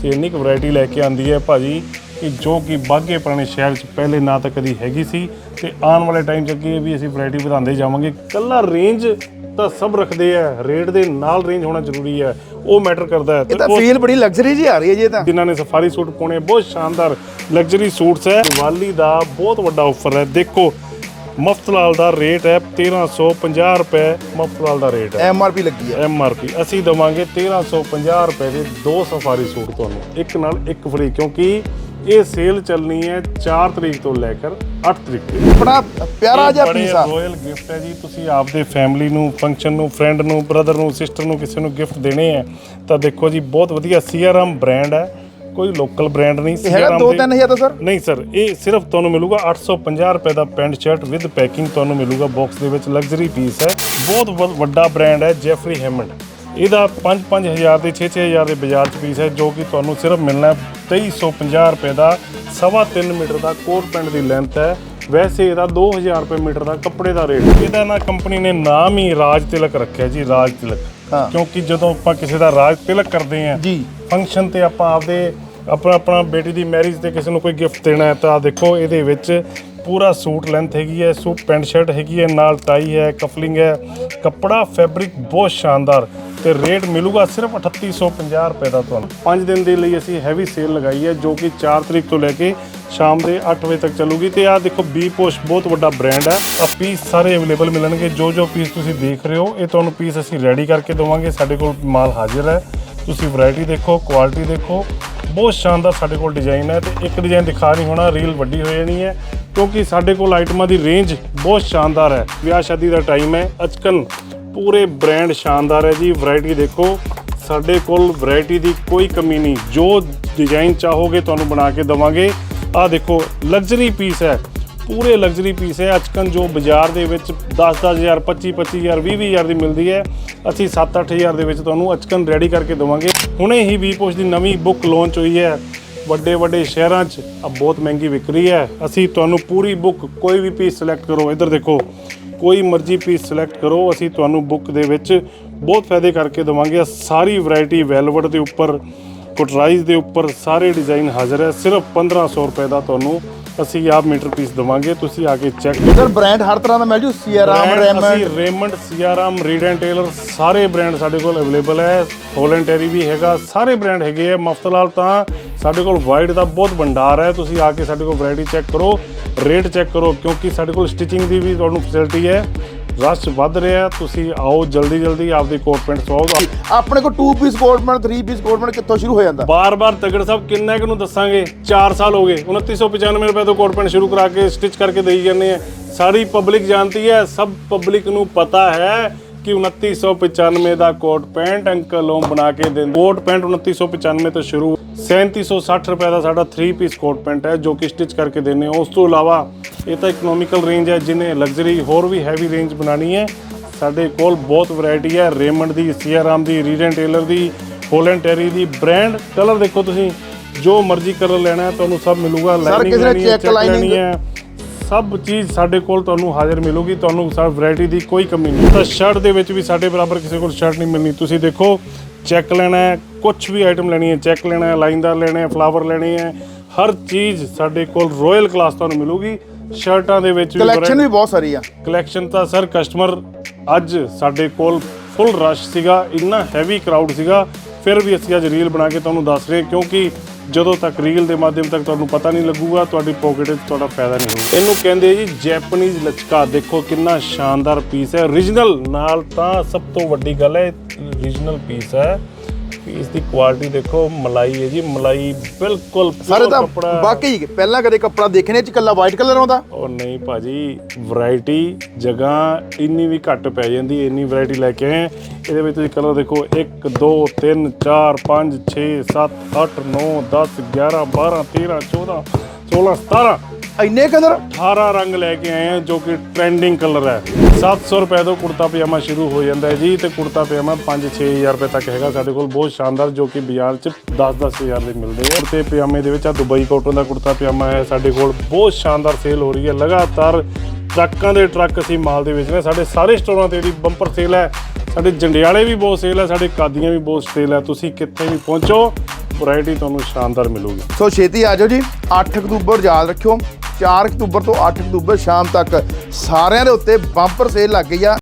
ਅਸੀਂ ਇੰਨੀ ਕੁ ਵੈਰਾਈਟੀ ਲੈ ਕੇ ਆਂਦੀ ਹੈ ਭਾਜੀ ਕਿ ਜੋ ਕਿ ਬਾਗੇ ਪੁਰਾਣੇ ਸ਼ਹਿਰ 'ਚ ਪਹਿਲੇ ਨਾ ਤਾਂ ਕਦੀ ਹੈਗੀ ਸੀ ਤੇ ਆਉਣ ਵਾਲੇ ਟਾਈਮ 'ਚ ਅੱਗੇ ਵੀ ਅਸੀਂ ਵੈਰਾਈਟੀ ਵਧਾਉਂਦੇ ਜਾਵਾਂਗੇ। ਕੱਲਾ ਰੇਂਜ ਤਾਂ ਸਭ ਰੱਖਦੇ ਆ। ਰੇਟ ਦੇ ਨਾਲ ਰੇਂਜ ਹੋਣਾ ਜ਼ਰੂਰੀ ਹੈ ਉਹ ਮੈਟਰ ਕਰਦਾ ਹੈ। ਇਹ ਤਾਂ ਫੀਲ ਬੜੀ ਲਗਜ਼ਰੀ ਜੀ ਆ ਰਹੀ ਹੈ ਜੀ ਇਹ ਤਾਂ। ਜਿਨ੍ਹਾਂ ਨੇ ਸਫਾਰੀ ਸੂਟ ਪਾਉਣੇ ਬਹੁਤ ਸ਼ਾਨਦਾਰ ਲਗਜ਼ਰੀ ਸੂਟਸ ਹੈ। ਦੀਵਾਲੀ ਦਾ ਬਹੁਤ ਵੱਡਾ ਆਫਰ ਹੈ। ਦੇਖੋ ਮਫਤਲਾਲ ਦਾ ਰੇਟ ਹੈ 1350 ਰੁਪਏ ਮਫਤਲਾਲ ਦਾ ਰੇਟ ਹੈ। ਐਮ ਆਰ ਪੀ ਲੱਗੀ ਹੈ। ਐਮ ਆਰ ਪੀ ਅਸੀਂ ਦਵਾਂਗੇ 1350 ਰੁਪਏ ਦੇ ਦੋ ਸਫਾਰੀ ਸੂਟ ਤੁਹਾਨੂੰ। ਇੱਕ ਨਾਲ ਇੱਕ ਫ੍ਰੀ ਕਿਉਂਕਿ ਇਹ ਸੇਲ ਚੱਲਣੀ ਹੈ 4 ਤਰੀਕ ਤੋਂ ਲੈ ਕੇ 8 ਤਰੀਕ ਤੱਕ। ਬੜਾ ਪਿਆਰਾ ਜਿਹਾ ਪੀਸ ਆ। ਰੋਇਲ ਗਿਫਟ ਹੈ ਜੀ। ਤੁਸੀਂ ਆਪਦੇ ਫੈਮਿਲੀ ਨੂੰ ਫੰਕਸ਼ਨ ਨੂੰ ਫਰੈਂਡ ਨੂੰ ਬ੍ਰਦਰ ਨੂੰ ਸਿਸਟਰ ਨੂੰ ਕਿਸੇ ਨੂੰ ਗਿਫਟ ਦੇਣੇ ਆ ਤਾਂ ਦੇਖੋ ਜੀ ਬਹੁਤ ਵਧੀਆ ਸੀਆਰਐਮ ਬ੍ਰਾਂਡ ਹੈ। ਕੋਈ ਲੋਕਲ ਬ੍ਰਾਂਡ ਨਹੀਂ ਇਹ ਹੈਗਾ CRM 2-3000 ਦਾ ਸਰ? ਨਹੀਂ ਸਰ ਇਹ ਸਿਰਫ ਤੁਹਾਨੂੰ ਮਿਲੂਗਾ 850 ਰੁਪਏ ਦਾ ਪੈਂਟ ਸ਼ਰਟ ਵਿਦ ਪੈਕਿੰਗ ਤੁਹਾਨੂੰ ਮਿਲੂਗਾ ਬਾਕਸ ਦੇ ਵਿੱਚ ਲਗਜ਼ਰੀ ਪੀਸ ਹੈ। ਬਹੁਤ ਵ- ਵੱਡਾ ਬ੍ਰਾਂਡ ਹੈ ਜੈਫਰੀ ਹੈਮੰਡ ਇਹਦਾ 5-5000 ਦੇ 6-6000 ਦੇ ਬਾਜ਼ਾਰ 'ਚ ਪੀਸ ਹੈ ਜੋ ਕਿ ਤੁਹਾਨੂੰ ਸਿਰਫ ਮਿਲਣਾ ਹੈ 2350 ਰੁਪਏ ਦਾ ਸਵਾ 3 ਮੀਟਰ ਦਾ ਕੋਟ ਪੈਂਟ ਦੀ ਲੈਂਥ ਹੈ। ਵੈਸੇ ਇਹਦਾ 2000 ਰੁਪਏ ਮੀਟਰ ਦਾ ਕੱਪੜੇ ਦਾ ਰੇਟ ਇਹਦਾ ਨਾ ਕੰਪਨੀ ਨੇ ਨਾਮ ਹੀ ਰਾਜ ਤਿਲਕ ਰੱਖਿਆ ਜੀ ਰਾਜ ਤਿਲਕ। ਹਾਂ। ਕਿਉਂਕਿ ਜਦੋਂ ਆਪਾਂ ਕਿਸੇ ਦਾ ਰਾਜ ਤਿਲਕ ਕਰਦੇ ਹਾਂ ਜੀ। ਫੰਕਸ਼ਨ ਤੇ ਆਪਾਂ ਆਪਦੇ ਆਪਣਾ ਆਪਣਾ ਬੇਟੀ ਦੀ ਮੈਰਿਜ ਤੇ ਕਿਸੇ ਨੂੰ ਕੋਈ ਗਿਫਟ ਦੇਣਾ ਹੈ ਤਾਂ ਦੇਖੋ ਇਹਦੇ ਵਿੱਚ ਪੂਰਾ ਸੂਟ ਲੈਂਥ ਹੈਗੀ ਹੈ, ਸੂਟ ਪੈਂਟ ਸ਼ਰਟ ਹੈਗੀ ਹੈ, ਨਾਲ ਟਾਈ ਹੈ ਕਫਲਿੰਗ ਹੈ, ਕੱਪੜਾ ਫੈਬਰਿਕ ਬਹੁਤ ਸ਼ਾਨਦਾਰ ਤੇ ਰੇਟ ਮਿਲੂਗਾ ਸਿਰਫ 3850 ਰੁਪਏ ਦਾ ਤੁਹਾਨੂੰ। 5 ਦਿਨ ਦੇ ਲਈ ਅਸੀਂ ਹੈਵੀ ਸੇਲ ਲਗਾਈ ਹੈ ਜੋ ਕਿ 4 ਤਰੀਕ ਤੋਂ ਲੈ ਕੇ ਸ਼ਾਮ ਦੇ 8 ਵਜੇ ਤੱਕ ਚੱਲੂਗੀ ਤੇ ਆਹ ਦੇਖੋ ਬੀ ਪੋਸ਼ ਬਹੁਤ ਵੱਡਾ ਬ੍ਰਾਂਡ ਹੈ। ਆ ਪੀਸ ਸਾਰੇ ਅਵੇਲੇਬਲ ਮਿਲਣਗੇ, ਜੋ ਜੋ ਪੀਸ ਤੁਸੀਂ ਦੇਖ ਰਹੇ ਹੋ, ਇਹ ਤੁਹਾਨੂੰ ਪੀਸ ਅਸੀਂ ਰੈਡੀ ਕਰਕੇ ਦੇਵਾਂਗੇ। ਸਾਡੇ ਕੋਲ ਮਾਲ ਹਾਜ਼ਰ ਹੈ। ਤੁਸੀਂ ਵੈਰਾਈਟੀ ਦੇਖੋ ਕੁਆਲਿਟੀ ਦੇਖੋ ਬਹੁਤ ਸ਼ਾਨਦਾਰ ਸਾਡੇ ਕੋਲ ਡਿਜ਼ਾਈਨ ਹੈ ਤੇ ਇੱਕ ਡਿਜ਼ਾਈਨ ਦਿਖਾ ਨਹੀਂ ਹੋਣਾ ਰੀਲ ਵੱਡੀ ਹੋ ਜਾਣੀ ਹੈ ਕਿਉਂਕਿ ਸਾਡੇ ਕੋਲ ਆਈਟਮਾਂ ਦੀ ਰੇਂਜ ਬਹੁਤ ਸ਼ਾਨਦਾਰ ਹੈ। ਵਿਆਹ ਸ਼ਾਦੀ ਦਾ ਟਾਈਮ ਹੈ ਅਚਕਨ ਪੂਰੇ ਬ੍ਰਾਂਡ ਸ਼ਾਨਦਾਰ ਹੈ ਜੀ। ਵੈਰਾਈਟੀ ਦੇਖੋ, ਸਾਡੇ ਕੋਲ ਵੈਰਾਈਟੀ ਦੀ ਕੋਈ ਕਮੀ ਨਹੀਂ। ਜੋ ਡਿਜ਼ਾਈਨ ਚਾਹੋਗੇ ਤੁਹਾਨੂੰ ਬਣਾ ਕੇ ਦਵਾਂਗੇ। ਆਹ ਦੇਖੋ ਲਗਜ਼ਰੀ ਪੀਸ ਹੈ। ਪੂਰੇ ਲਗਜ਼ਰੀ ਪੀਸ ਹੈ। ਅਚਕਨ ਜੋ ਬਾਜ਼ਾਰ ਦੇ ਵਿੱਚ 10-10000 25-25000 20-20000 ਦੀ ਮਿਲਦੀ ਹੈ। ਅਸੀਂ 7-8000 ਦੇ ਵਿੱਚ ਤੁਹਾਨੂੰ ਅਚਕਨ ਰੈਡੀ ਕਰਕੇ ਦੇਵਾਂਗੇ। ਹੁਣੇ ਹੀ ਵੀ ਪੋਸ਼ ਦੀ ਨਵੀਂ ਬੁੱਕ ਲਾਂਚ ਹੋਈ ਹੈ। ਵੱਡੇ ਵੱਡੇ ਸ਼ਹਿਰਾਂ 'ਚ ਆ ਬਹੁਤ ਮਹਿੰਗੀ ਵਿਕਰੀ ਹੈ। ਅਸੀਂ ਤੁਹਾਨੂੰ ਪੂਰੀ ਬੁੱਕ ਕੋਈ ਵੀ ਪੀਸ ਸਿਲੈਕਟ ਕਰੋ, ਇੱਧਰ ਦੇਖੋ। ਕੋਈ ਮਰਜ਼ੀ ਪੀਸ ਸਿਲੈਕਟ ਕਰੋ। ਅਸੀਂ ਤੁਹਾਨੂੰ ਬੁੱਕ ਦੇ ਵਿੱਚ ਬਹੁਤ ਫਾਇਦੇ ਕਰਕੇ ਦੇਵਾਂਗੇ। ਸਾਰੀ ਵੈਰਾਈਟੀ ਵੈਲਵਟ ਦੇ ਉੱਪਰ ਕੁਟਰਾਈਜ਼ ਦੇ ਉੱਪਰ ਸਾਰੇ ਡਿਜ਼ਾਈਨ ਹਾਜ਼ਰ ਹੈ। ਸਿਰਫ 1500 ਰੁਪਏ ਦਾ ਤੁਹਾਨੂੰ ਅਸੀਂ ਆਪ ਮੀਟਰ ਪੀਸ ਦਵਾਂਗੇ ਤੁਸੀਂ ਆ ਕੇ ਚੈੱਕ ਸਰ ਬ੍ਰਾਂਡ ਹਰ ਤਰ੍ਹਾਂ ਦਾ ਮਿਲ ਜੂ ਸੀਆਰਾਮ ਅਸੀਂ ਰੈਮੰਡ Raymond Siyaram Reid and Taylor ਸਾਰੇ ਬ੍ਰਾਂਡ ਸਾਡੇ ਕੋਲ ਅਵੇਲੇਬਲ ਹੈ। ਹੋਲੈਂਟਰੀ ਵੀ ਹੈਗਾ ਸਾਰੇ ਬ੍ਰਾਂਡ ਹੈਗੇ ਆ ਮਫਤਲਾਲ ਤਾਂ ਸਾਡੇ ਕੋਲ ਵਾਈਡ ਦਾ ਬਹੁਤ ਭੰਡਾਰ ਹੈ। ਤੁਸੀਂ ਆ ਕੇ ਸਾਡੇ ਕੋਲ ਵੈਰਾਈਟੀ ਚੈੱਕ ਕਰੋ ਰੇਟ ਚੈੱਕ ਕਰੋ ਕਿਉਂਕਿ ਸਾਡੇ ਕੋਲ ਸਟਿਚਿੰਗ ਦੀ ਵੀ ਤੁਹਾਨੂੰ ਫੈਸਿਲਿਟੀ ਹੈ। ਰਸ਼ ਵੱਧ ਰਿਹਾ ਤੁਸੀਂ ਆਓ ਜਲਦੀ ਜਲਦੀ ਆਪਦੇ ਕੋਟ ਪੈਂਟ ਸਵਾਓ ਆਪਣੇ ਕੋਲ 2 ਪੀਸ ਕੋਟਮੈਂਟ 3 ਪੀਸ ਕੋਟਮੈਂਟ ਕਿੱਥੋਂ ਸ਼ੁਰੂ ਹੋ ਜਾਂਦਾ? ਬਾਰ-ਬਾਰ ਤਗੜ ਸਾਹਿਬ ਕਿੰਨਾ ਕੁ ਨੂੰ ਦੱਸਾਂਗੇ? 4 ਸਾਲ ਹੋ ਗਏ 2995 ਰੁਪਏ ਤੋਂ ਕੋਟ ਪੈਂਟ ਸ਼ੁਰੂ ਕਰਾ ਕੇ ਸਟਿਚ ਕਰਕੇ ਦੇਈ ਜਾਂਦੇ ਆ। ਸਾਰੀ ਪਬਲਿਕ ਜਾਣਦੀ ਹੈ ਸਭ ਪਬਲਿਕ ਨੂੰ ਪਤਾ ਹੈ ਕਿ 2995 ਦਾ ਕੋਟ ਪੈਂਟ ਅੰਕਲ ਬਣਾ ਕੇ ਦਿੰਦੇ। ਕੋਟ ਪੈਂਟ 2995 ਤੋਂ ਸ਼ੁਰੂ 3760 ਰੁਪਏ ਦਾ ਸਾਡਾ 3 ਪੀਸ ਕੋਟ ਪੈਂਟ ਹੈ ਜੋ ਕਿ ਸਟਿਚ ਕਰਕੇ ਦਿੰਦੇ ਹਾਂ। ਉਸ ਤੋਂ ਇਲਾਵਾ ਇਹ ਤਾਂ ਇਕਨੋਮਿਕਲ ਰੇਂਜ ਹੈ ਜਿਹਨੇ ਲਗਜ਼ਰੀ ਹੋਰ ਵੀ ਹੈਵੀ ਰੇਂਜ ਬਣਾਣੀ ਹੈ ਸਾਡੇ ਕੋਲ ਬਹੁਤ ਵੈਰਾਈਟੀ ਹੈ। ਰੇਮੰਡ ਦੀ ਸੀਆਰਾਮ ਦੀ ਰੀਡਨ ਟੇਲਰ ਦੀ ਹੋਲੈਂਡ ਟੈਰੀ ਦੀ ਬ੍ਰਾਂਡ ਕਲਰ ਦੇਖੋ ਤੁਸੀਂ ਜੋ ਮਰਜ਼ੀ ਕਲਰ ਲੈਣਾ ਹੈ ਤੁਹਾਨੂੰ ਸਭ ਮਿਲੂਗਾ। ਲਾਈਨਿੰਗ ਲੈਣੀ ਹੈ ਲੈਣੀ ਹੈ। ਸਭ ਚੀਜ਼ ਸਾਡੇ ਕੋਲ ਤੁਹਾਨੂੰ ਹਾਜ਼ਰ ਮਿਲੂਗੀ ਤੁਹਾਨੂੰ ਸਭ ਵੈਰਾਈਟੀ ਦੀ ਕੋਈ ਕਮੀ ਨਹੀਂ। ਤਾਂ ਸ਼ਰਟ ਦੇ ਵਿੱਚ ਵੀ ਸਾਡੇ ਬਰਾਬਰ ਕਿਸੇ ਕੋਲ ਸ਼ਰਟ ਨਹੀਂ ਮਿਲਣੀ। ਤੁਸੀਂ ਦੇਖੋ ਚੈੱਕ ਲੈਣਾ ਹੈ ਕੁਝ ਵੀ ਆਈਟਮ ਲੈਣੀ ਹੈ ਚੈੱਕ ਲੈਣਾ ਹੈ ਲਾਈਨਦਾਰ ਲੈਣੇ ਹੈ ਫਲਾਵਰ ਲੈਣੇ ਹੈ ਹਰ ਚੀਜ਼ ਸਾਡੇ ਕੋਲ ਰਾਇਲ ਕਲਾਸ ਤੁਹਾਨੂੰ ਮਿਲੂਗੀ। ਸ਼ਰਟਾਂ ਦੇ ਵਿੱਚ ਵੀ ਕਲੈਕਸ਼ਨ ਵੀ ਬਹੁਤ ਸਾਰੀ ਆ। ਕਲੈਕਸ਼ਨ ਤਾਂ ਸਰ ਕਸਟਮਰ ਅੱਜ ਸਾਡੇ ਕੋਲ ਫੁੱਲ ਰਸ਼ ਸੀਗਾ ਇੰਨਾ ਹੈਵੀ ਕਰਾਊਡ ਸੀਗਾ ਫਿਰ ਵੀ ਅਸੀਂ ਅੱਜ ਰੀਲ ਬਣਾ ਕੇ ਤੁਹਾਨੂੰ ਦੱਸ ਰਹੇ ਕਿਉਂਕਿ ਜਦੋਂ ਤੱਕ ਰੀਲ ਦੇ ਮਾਧਿਅਮ ਤੱਕ ਤੁਹਾਨੂੰ ਪਤਾ ਨਹੀਂ ਲੱਗੂਗਾ, ਤੁਹਾਡੀ ਪਾਕਟ ਵਿੱਚ ਤੁਹਾਡਾ ਫਾਇਦਾ ਨਹੀਂ ਹੋਊਗਾ। ਇਹਨੂੰ ਕਹਿੰਦੇ ਜੀ ਜੈਪਨੀਜ਼ ਲਚਕਾ। ਦੇਖੋ ਕਿੰਨਾ ਸ਼ਾਨਦਾਰ ਪੀਸ ਹੈ। Origignal ਨਾਲ ਤਾਂ ਸਭ ਤੋਂ ਵੱਡੀ ਗੱਲ ਹੈ origignal ਪੀਸ ਹੈ। ਪੀਸ ਦੀ ਕੁਆਲਿਟੀ ਦੇਖੋ ਮਲਾਈ ਹੈ ਜੀ ਮਲਾਈ ਬਿਲਕੁਲ ਸਾਰੇ ਤਾਂ ਵਾਕਈ ਪਹਿਲਾਂ ਕਦੇ ਕੱਪੜਾ ਇਹ ਚ ਕੱਲਾ ਵਾਈਟ ਕਲਰ ਆਉਂਦਾ? ਉਹ ਨਹੀਂ ਭਾਜੀ ਵੈਰਾਈਟੀ ਜਗ੍ਹਾ ਇੰਨੀ ਵੀ ਘੱਟ ਪੈ ਜਾਂਦੀ ਇੰਨੀ ਵੈਰਾਈਟੀ ਲੈ ਕੇ ਆਏ। ਇਹਦੇ ਵਿੱਚ ਤੁਸੀਂ ਕਲਰ ਦੇਖੋ 1 2 3 4 5 6 7 8 9 10 11 12 13 14 16 17 ਇੰਨੇ ਕਲਰ? 18 ਰੰਗ ਲੈ ਕੇ ਆਏ ਆ ਜੋ ਕਿ ਟ੍ਰੈਂਡਿੰਗ ਕਲਰ ਹੈ। 700 ਰੁਪਏ ਤੋਂ ਕੁੜਤਾ ਪਜਾਮਾ ਸ਼ੁਰੂ ਹੋ ਜਾਂਦਾ ਹੈ ਜੀ ਤੇ ਕੁੜਤਾ ਪਜਾਮਾ 5-6000 ਰੁਪਏ ਤੱਕ ਹੈਗਾ। ਸਾਡੇ ਕੋਲ ਬਹੁਤ ਸ਼ਾਨਦਾਰ ਜੋ ਕਿ ਬਾਜ਼ਾਰ 'ਚ 10-10000 ਦੇ ਮਿਲਦੇ ਆ। ਕੁੜਤੇ ਪਜਾਮੇ ਦੇ ਵਿੱਚ ਆ ਦੁਬਈ ਕਾਟਨ ਦਾ ਕੁੜਤਾ ਪਜਾਮਾ ਹੈ। ਸਾਡੇ ਕੋਲ ਬਹੁਤ ਸ਼ਾਨਦਾਰ ਸੇਲ ਹੋ ਰਹੀ ਹੈ। ਲਗਾਤਾਰ ਟਰੱਕਾਂ ਦੇ ਟਰੱਕ ਅਸੀਂ ਮਾਲ ਦੇ ਵਿੱਚ ਨੇ। ਸਾਡੇ ਸਾਰੇ ਸਟੋਰਾਂ ਤੇ ਜਿਹੜੀ ਬੰਪਰ ਸੇਲ ਹੈ। ਸਾਡੇ ਜੰਡਿਆਲੇ ਵੀ ਬਹੁਤ ਸੇਲ ਹੈ। ਸਾਡੇ ਕਾਦੀਆਂ ਵੀ ਬਹੁਤ ਸੇਲ ਹੈ। ਤੁਸੀਂ ਕਿੱਥੇ ਵੀ ਪਹੁੰਚੋ ਵੈਰਾਈਟੀ ਤੁਹਾਨੂੰ ਸ਼ਾਨਦਾਰ ਮਿਲੂਗੀ। ਸੋ ਛੇਤੀ ਆ ਜਾਓ ਜੀ। 8 ਅਕਤੂਬਰ ਯਾਦ ਰੱਖਿਓ। 4 ਅਕਤੂਬਰ ਤੋਂ 8 ਅਕਤੂਬਰ ਸ਼ਾਮ ਤੱਕ ਸਾਰਿਆਂ ਦੇ ਉੱਤੇ ਬੰਪਰ ਸੇਲ ਲੱਗ ਗਈ ਆ।